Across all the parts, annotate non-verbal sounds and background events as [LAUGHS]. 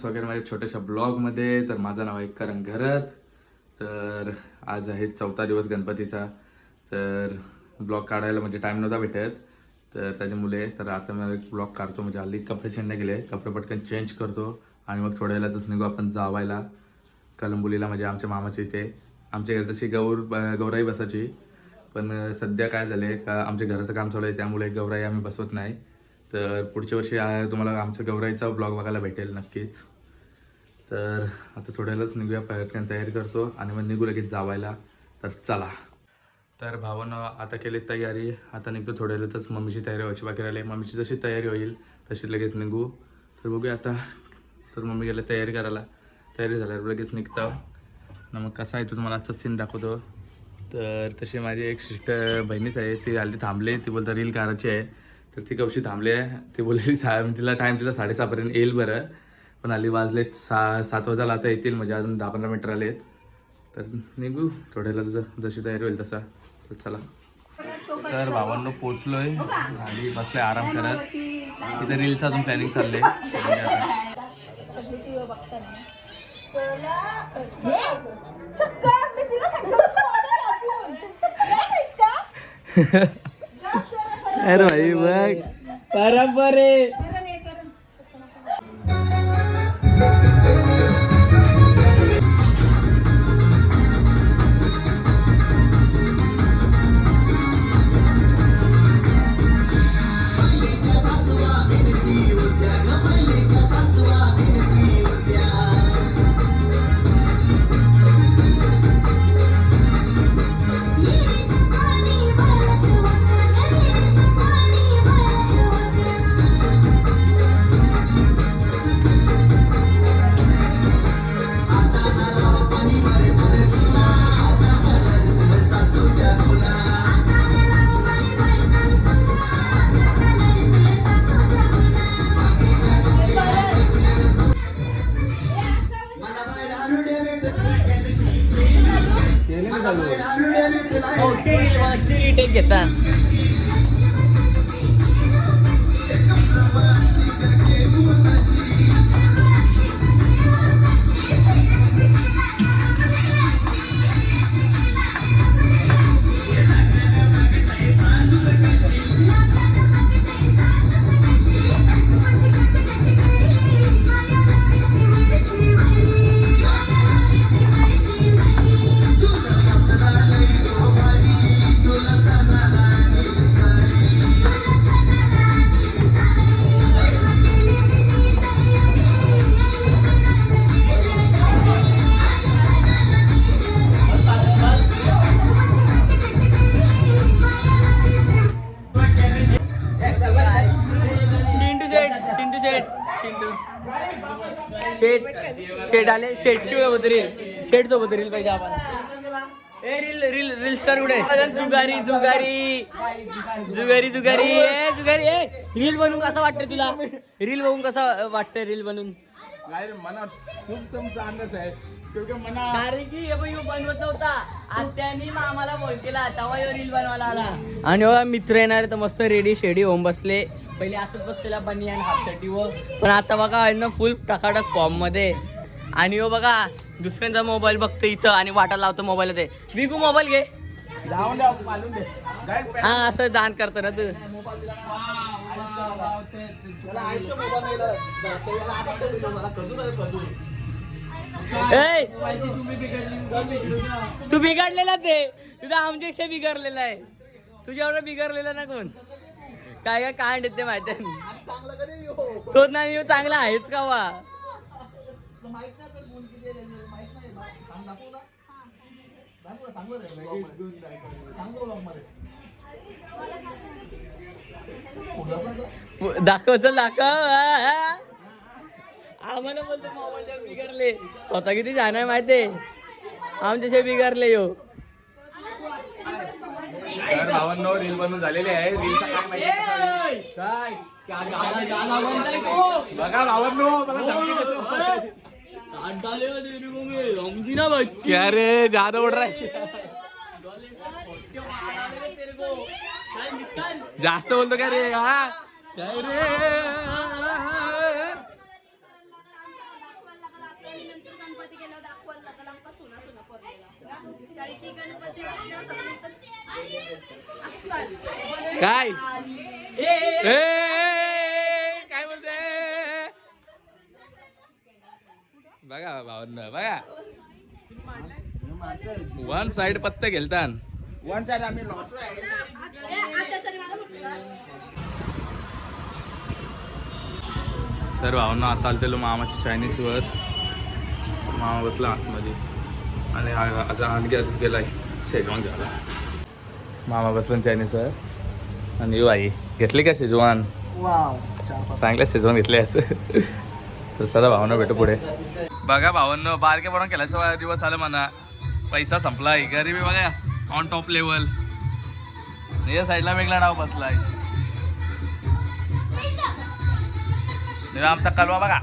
स्वागत माझ्या छोट्याशा ब्लॉगमध्ये तर माझं नाव आहे करण घरत तर आज आहे चौथा दिवस गणपतीचा. तर ब्लॉग काढायला म्हणजे टाईम नव्हता भेटत तर त्याचे मुले तर आता मी ब्लॉग काढतो म्हणजे हल्ली कपडे चेंज गेले कपडे पटकन चेंज करतो आणि मग थोड्या वेळातच निघू आपण जावायला. कलंबुलीला म्हणजे आमच्या मामाच्या इथे आमच्या घरी तशी गौर गौराई बसायची. पण सध्या काय झालं आहे का आमच्या घराचं काम चालू आहे त्यामुळे गौराई आम्ही बसवत नाही. तर पुढच्या वर्षी तुम्हाला आमच्या गौराईचा ब्लॉग बघायला भेटेल नक्कीच. तर आता थोड्यालाच निघूया पटकन तयारी करतो आणि मग निघू लगेच जावायला. तर चला. तर भावानं आता केली तयारी. आता निघतो थोड्या वेळातच. मम्मीची तयारी व्हायची बाकी राहिली. मम्मीची जशी तयारी होईल तशी लगेच निघू. तर बघूया आता. तर मम्मी गेले तयारी करायला. तयारी झाल्यावर लगेच निघतं. ना मग कसा आहे तो तुम्हाला आजचा सीन दाखवतो. तर तशी माझी एक शिष्ट बहिणीच आहे. ती आली थांबले. ती बोलता रील कारची आहे. तर ती कवशी थांबली आहे. ती बोललेली सा तिला टाईम तिला साडेसहापर्यंत येईल बरं. पण आली वाजले सहा सात वाजायला आता येतील म्हणजे अजून दहा पंधरा मिनिटं आले तर निघू थोड्याला जसं जशी तयारी होईल तसा. तर चला. तर भावांनो पोचलोय आणि बसलोय आराम करत. इथं रीलचं अजून प्लॅनिंग बघूया आता. अरे भाई बघ. बरोबर आहे. शेट शेट आले शेट सोबत रील शेट सोबत रील पाहिजे आपण ए रील रील रील स्टार कुठे? जुगारी जुगारी. जुगारी जुगारी. ए जुगारी ए रील बनवून कसं वाटतं तुला? रील बघून कसं वाटतं रील बनवून? मनात खूप तुमचा अंदाज आहे. कारण की हे बघ ह्यो बनवत नव्हता. आत्यानी आम्हाला फोन केला. तेव्हा ह्यो रील बनवायला आला. आणि बघा मित्र येणार तर मस्त रेडी शेडी होऊन बसले. पहिले असंच बसलेला बनियान हाफ व पण आता बघा ना फुल टकाटक फॉर्ममध्ये. आणि हो बघा दुसऱ्यांचा मोबाईल बघतो इथं आणि वाटा लावतो मोबाईल ते विकू मोबाईल घे. हा असं दान करतो ना तू. मोबाईल तू बिघडलेला ते. तुझा आमच्यापेक्षा बिघडलेला आहे. तुझ्यावर बिघडलेला ना कोण? काय काय कांड येते माहिती तो नाही चांगला आहेच का वा? दाखव चल दाखव. आम्हाला बोलतो मोबाईल बिघडले स्वतः किती छान आहे माहितीये आमच्याशी बिघडले यो. भावांनो रील बनवून झालेली आहे. रीलचा काय माहिती काय? बघा भावांनो मला धमकी देतो. क्या रे ज्यादा उड़ रहा जास्त बोलतो का रे हा? काय रे की गणपती. काय ए, काय बोलते? बघा भावना बघा. वन साइड पत्ते खेळतान. वन साइड आम्ही लॉस ए, आता तरी भावना आता आलतेलो मामाच्या चायनीजवर मामा बसला आतमध्ये. आणि आता आणखी आधीच गेलाय. शेजवान घ्यायला मामा बसला चायनीजवर आणि येऊ आई घेतली का शेजवान? चांगल्या शेजवान घेतले असं. तर चला भावना भेटू पुढे. बघा भावांनो बारके बनवून केल्याचा दिवस आला म्हणा. पैसा संपलाय गरिबी बघा. ऑन टॉप लेवल या साईडला वेगळा नाव बसलाय. हे आमचा कलवा बघा.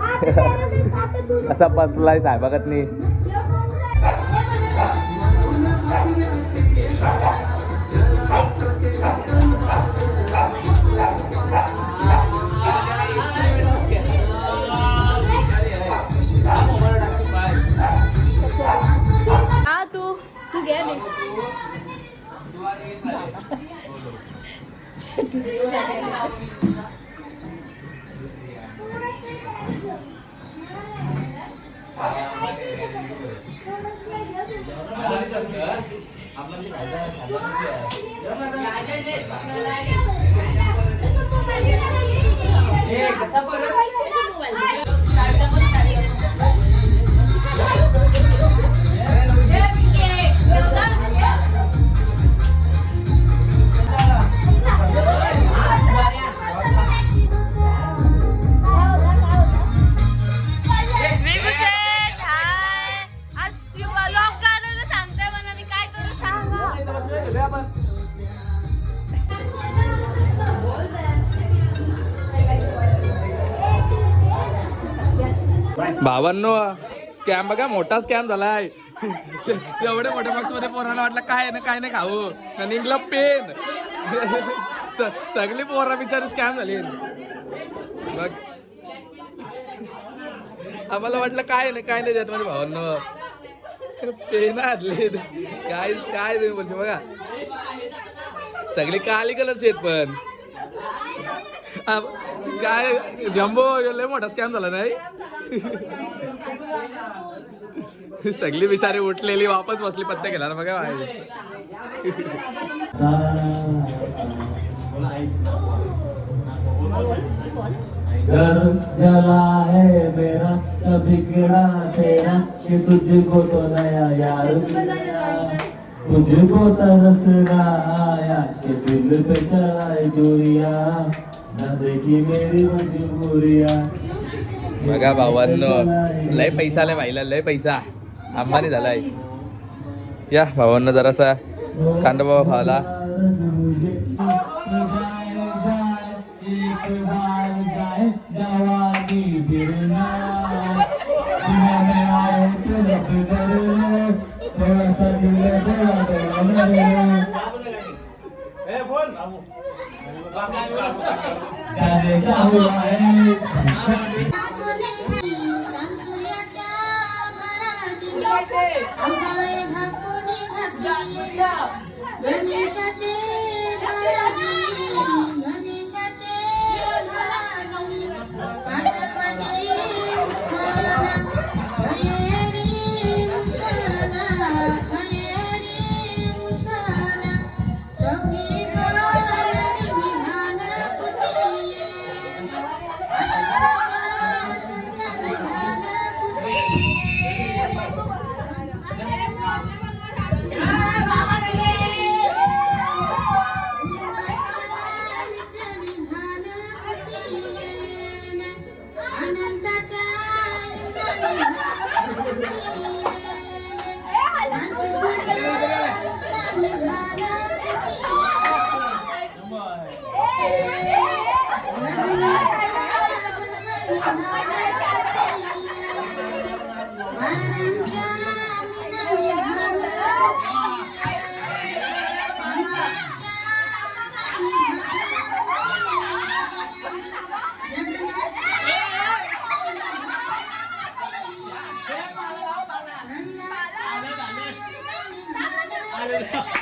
कसा बसलाय साहेबागत नाही भावांनो स्कॅम बघा मोठा स्कॅम झालाय. एवढे मोठ्या बॉक्समध्ये पोरांना वाटलं काय ना काय नाही खाऊ? आणि निघलं पेन सगळी पोरा बिचारी स्कॅम झाली. बघ. आम्हाला वाटलं काय नाही काय नाही देत माझ्या भावांनो. पेन आले. काय काय तुम्ही बोलशे बघा. सगळी काली कलरचे आहेत पण. काय जम्बो लय मोठा स्कॅम झाला नाही? सगळी बिचारी उठलेली वापस बसली पत्ते केला ना बघा घर जला है मेरा कभी गिरा तेरा कि तुझको तो नया यार तुझको तरस रहा आया कि दिल पे चढ़ाए जोरिया बघा भावांनो लय पैसा लय भाईला लय पैसा. अंबानी झालाय. या भावांनो जरासा कांदा बाबा खाला मुझे जाए जाए एक बार जाए जवानी गिरना दुनिया में आए तो रब कर ले थोड़ा सा दिल थोड़ा थोड़ा मेरे ए बोल. जाने का हुआ है गणेशाचे it out.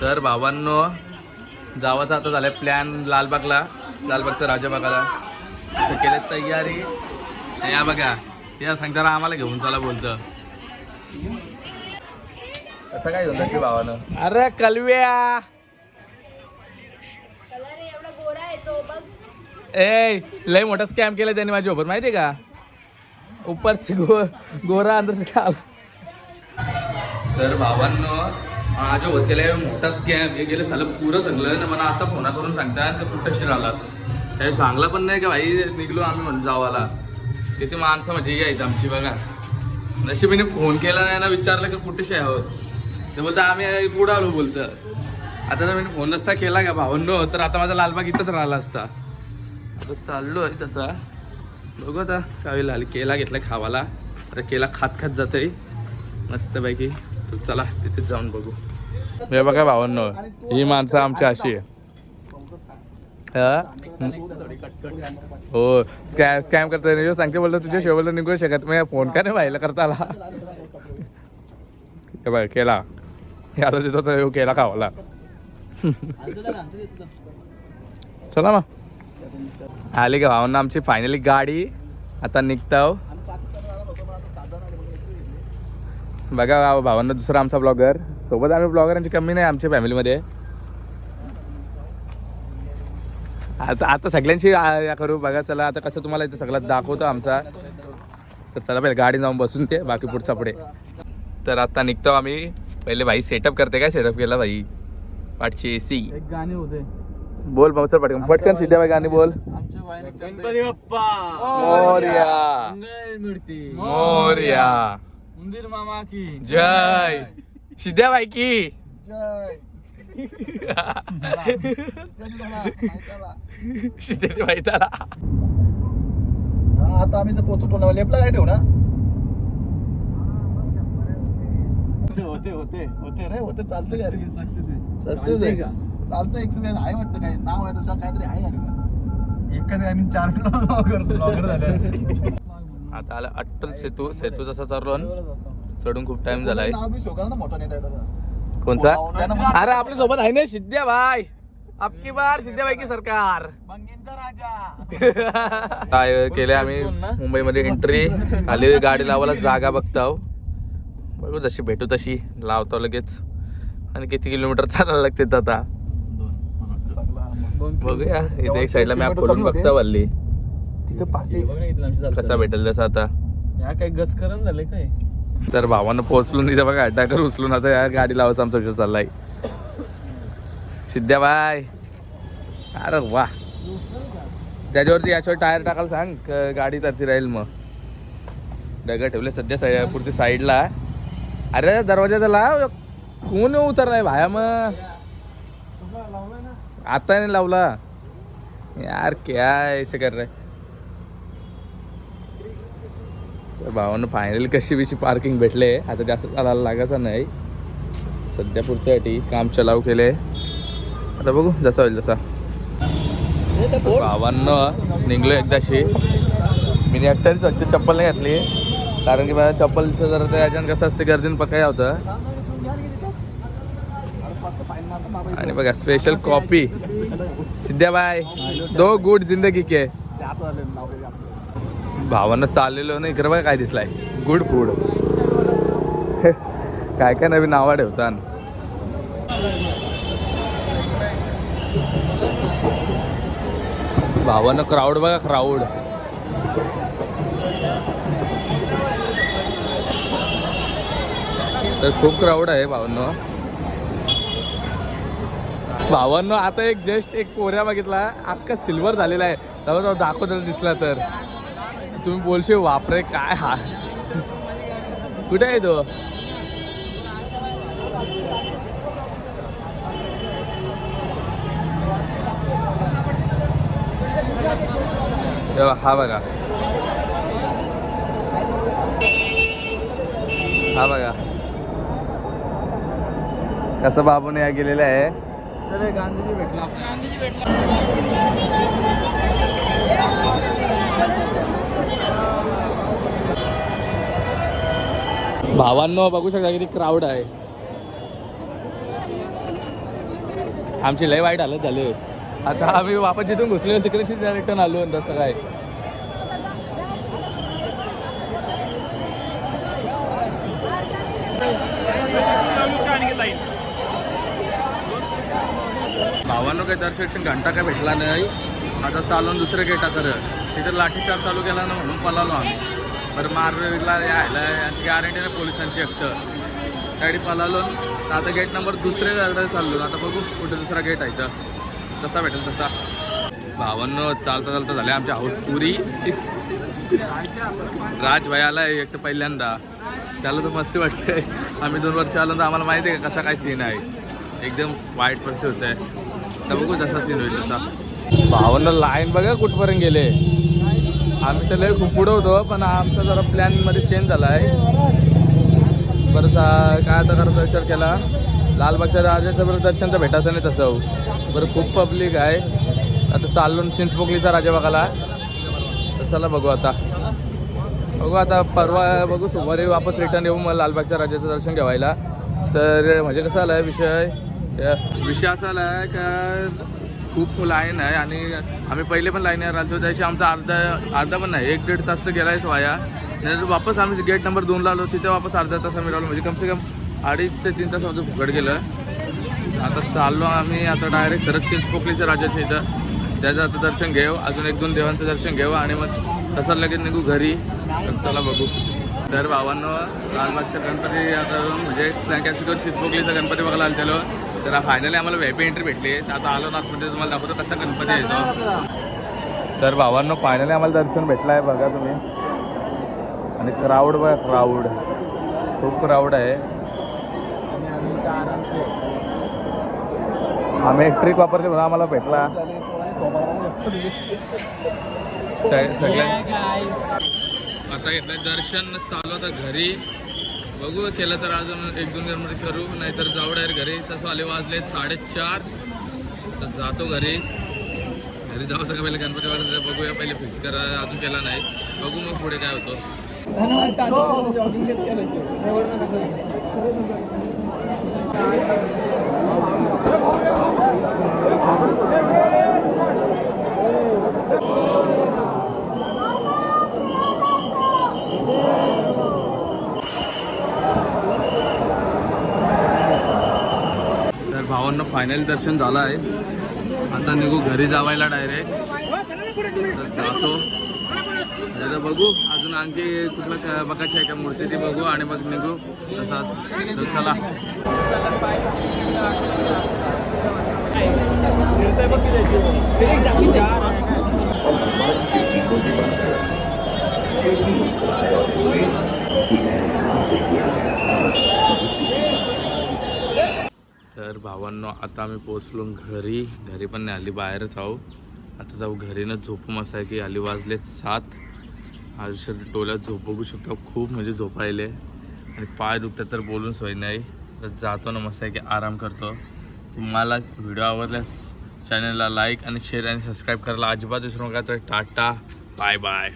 तर भावांनो जावाचा आता झालाय प्लॅन लालबागला. लालबागचा राजा बघायला. तर केले तयारी. या बघा या सांगताना आम्हाला घेऊन चला बोलतं. कसं काय घेऊन जाशील भावानं अरे कलव्या. ए लय मोठा स्कॅम केला त्यांनी माझ्या सोबत माहिती का? ऊपर से गो गोरा अंदर काला तर भावांनो माझ्या होत गेल्या मोठा स्कॅम हे गेले साला पुरं सांगलं ना मला आता फोना करून सांगतात तर प्रोटेक्शन आला हे चांगला पण नाही का भाई? निघलो आम्ही म्हणून जावाला. किती माणसं म्हणजे यायचं आमची बघा. नशिबीने फोन केला नाही ना विचारलं की कुठेशी आहोत? ते बोलतं आम्ही पुढं आलो बोलतं. आता जर मी फोन नसता केला का भावंनो तर आता माझा लालबाग इथंच राहिला असता. आता चाललो आहे तसा. बघू आता काही लाल केला घेतला खावाला. तर केला खात खात जाते मस्तपैकी. तर चला तिथेच जाऊन बघू. हे बघा भावांनो ही माणसं आमची अशी आहे. हा? हो स्कॅम स्कॅम करता नाही सांगते बोलतो तुझ्या शेवटला निघू शकत मी फोन का नाही व्हायला करता आला? हे बघ केला. याला देतो तर येऊ केला खावाला. चला मग. आली का भावना आमची फायनली गाडी. आता निघताव हो. बघा भाव- भावांना दुसरा आमचा ब्लॉगर सोबत आम्ही ब्लॉगरांची कमी नाही आमच्या फॅमिलीमध्ये आता आता या करू. बघा चला आता कसं तुम्हाला इथं सगळं दाखवतो आमचा. तर चला पहिले गाडी जाऊन बसून ते बाकी पुढचा पुढे. तर आता निघतो आम्ही. पहिले भाई सेटअप करते काय? सेटअप केला भाई. एक गाणे होते. बोल भाऊ चल पटकन. पटकन सिद्ध्या बाई गाणी बोल. गणपती बाप्पा! मोरया. मूर्ती. मोरया. मंदिर मामा की जय सिद्ध्या बाई की जय सिद्ध्याची बाई त्याला आता आम्ही तर पोहोचतो ना लेपला काय ठेवू ना? होते होते होते रे होते चालतं का रे सक्सेस सक्सेस आहे. का? चालतं एक्सपिरियन्स आहे वाटतं काय? नाव आहे तसं काहीतरी आहे गाडीचं. एकच आणि चार ब्लॉगर [LAUGHS] झाले. आता आला अट्टल सेतू सेतू जसा चाललो चढून खूप टाइम झालाय. कोणचा? अरे आपल्यासोबत आहे ना सिद्ध्या बाई अबकी बार सिद्ध्या बाई की सरकार [LAUGHS] काय केले आम्ही? मुंबईमध्ये एंट्री आली [LAUGHS] गाडी लावायला जागा बघताव. बघू जशी भेटू तशी. लावतो लगेच. आणि किती किलोमीटर चालायला लागते आता? बघूया. इथे एक साईडला मॅप खोलून बघता वाली तिथं पाठी कसा भेटेल तसा आता? या काय गचकरण झाले काय? तर भावानं पोहोचलो तिथे बघा अड्डाकर उचलून आता या गाडी लावायचा आमचा विचार चाललाय. सिद्ध्या बाय. अरे वा. त्याच्यावरती याच्यावर टायर टाकायला सांग क- गाडी तरची राहील मग. डगं ठेवले सध्या साई- पुढच्या साईडला अरे दरवाजाचा लाव. कोण उतरलाय भाया मग? आता नाही लावला. यार क्या ऐसे कर रहे तर भावानं फायनली कशी बिशी पार्किंग भेटले. आता जास्त चालायला लागायचं नाही. सध्या पुरत्यासाठी काम चलाव केले. आता बघू जसा होईल जसा भावांना निघलो एकदाशी. मी एकट्यानेच फक्त चप्पल नाही घातली. कारण की मला चप्पलचं जरा ते याच्यानं कसं असते गर्दीनं पकाय होतं. आणि बघा स्पेशल कॉपी सिद्ध्या बाय दो गुड जिंदगी के. भावांना चाललेलो नाही इकडे बघा काय दिसलाय. गुड फूड [LAUGHS] काय काय नवीन नावा ठेवतात भावानं क्राऊड बघा क्राऊड तर खूप क्राऊड आहे भावांनो. भावांनो आता एक जस्ट एक कोऱ्या बघितला. अख्खा सिल्वर झालेला आहे. तेव्हा दाखवताना दिसला तर. तुम्ही बोलशे वापरे काय हा? कुठे आहे तो? हा बघा. हा बघा. कसं बाबूने या गेलेलं आहे. गांधीजी भेटला. भावांनो बघू शकता किती क्राऊड आहे. आमची लय वाईट हालत झाली आता आम्ही वापस जिथून घुसलेलो तिकडे रिटर्न आलो आणि तसं काय. भावांनो काही दर्शन घंटा काय भेटला नाही. आता चालून दुसरं गेटा कर तिथं लाठीचार चालू केला ना म्हणून पळालो आम्ही. बरं मारला यायला यांची गॅरंटी नाही पोलिसांची एकटं गाडी पळालो. आता गेट नंबर दुसऱ्या गाडीला चाललो. आता बघू कुठे दुसरा गेट आहे तर तसा भेटेल तसा. भावांनो चालता चालता झाले आमच्या हाऊस पुरी. राज भाई आलाय एक तर पहिल्यांदा. त्याला तर मस्ती वाटते. आम्ही दोन वर्ष आलो तर आम्हाला माहिती आहे का कसा काय सीन आहे. एकदम वाईट परिस्थिती होत. आहे तर बघू जसा सीन होईल तसा. भावांना लाईन बघा कुठपर्यंत गेले. आम्ही तर लय खूप पुढं होतो पण आमचा जरा प्लॅनमध्ये चेंज झाला आहे बरं काय आता करायचा विचार केला? लालबागच्या राजाचं बरं दर्शन तर भेटायचं नाही तसं. बरं खूप पब्लिक आहे. आता चाललो चिंचपोकलीचा राजा बघायला. तर चला बघू आता. बघू आता परवा बघू सोमवारी वापस रिटर्न येऊ मग लालबागच्या राजाचं दर्शन घ्यावायला तर म्हणजे कसं आलं आहे विषय? विषय असा आला आहे का खूप लाईन आहे आणि आम्ही पहिले पण लाईनवर राहतो त्याशी आमचा अर्धा अर्धा पण नाही एक दीड तास तर गेलायच वाया. त्यानंतर वापस आम्ही गेट नंबर दोनला आलो तिथे वापस अर्धा तास आम्ही राहिलो म्हणजे कमसे कम अडीच ते तीन तासामध्ये फुकट गेलं. आता चाललो आम्ही आता डायरेक्ट सरत चिंचपोकलीच्या राजाच्या इथं. त्याचं आता दर्शन घेऊ. अजून एक दोन देवांचं दर्शन घेऊ आणि मग तसं लगेच निघू घरी. तर चला बघू. तर भावांनो लालबागचा गणपती आता म्हणजे कॅन्सल करून गणपती बघायला आलो तर फायनली आम्हाला वेबी एंट्री भेटली तर आता आलो ना म्हणजे तुम्हाला दाखवतो कसा गणपती येतो तर भावांनो फायनली आम्हाला दर्शन भेटलं आहे बघा तुम्ही. आणि क्राऊड बघा क्राऊड खूप क्राऊड आहे. आम्ही एक ट्रिक वापरते म्हणून आम्हाला भेटला. सगळ्या आता घेतलं दर्शन चालू आता घरी. बघू केलं तर अजून एक दोन मध्ये करू नाहीतर जाऊ डायरेक्ट घरी. तसं आले वाजले साडेचार. तर जातो घरी. घरी जाऊ सगळं पहिले गणपती वगैरे बघूया पहिले फिक्स करा. अजून केला नाही. बघू मग पुढे काय होतं तर भावांना फायनल दर्शन झालं आहे. आता निघू घरी जावायला डायरेक्ट जातो. तर बघू. अजून आणखी कुठलं क- बघायची आहे का मूर्ती ती बघू आणि मग निघू. तसाच. तर चला. तर मित्रांनो आता आम्ही पोचलो घरी. घरी पण नाही आली बाहेरच आहो. आता जाऊ घरीनच झोपू मस्त आहे की आली वाजले सात. आयुष्यात टोल्यात झोप बघू शकतो. खूप म्हणजे झोपायले आणि पाय दुखतात तर बोलून सोय नाही. तर जातो ना मस्त आहे की आराम करतो. तुम्हाला व्हिडिओ आवडल्यास चॅनलला लाईक आणि शेअर आणि सबस्क्राईब करायला अजिबात विसरू नका. तर टाटा. Bye bye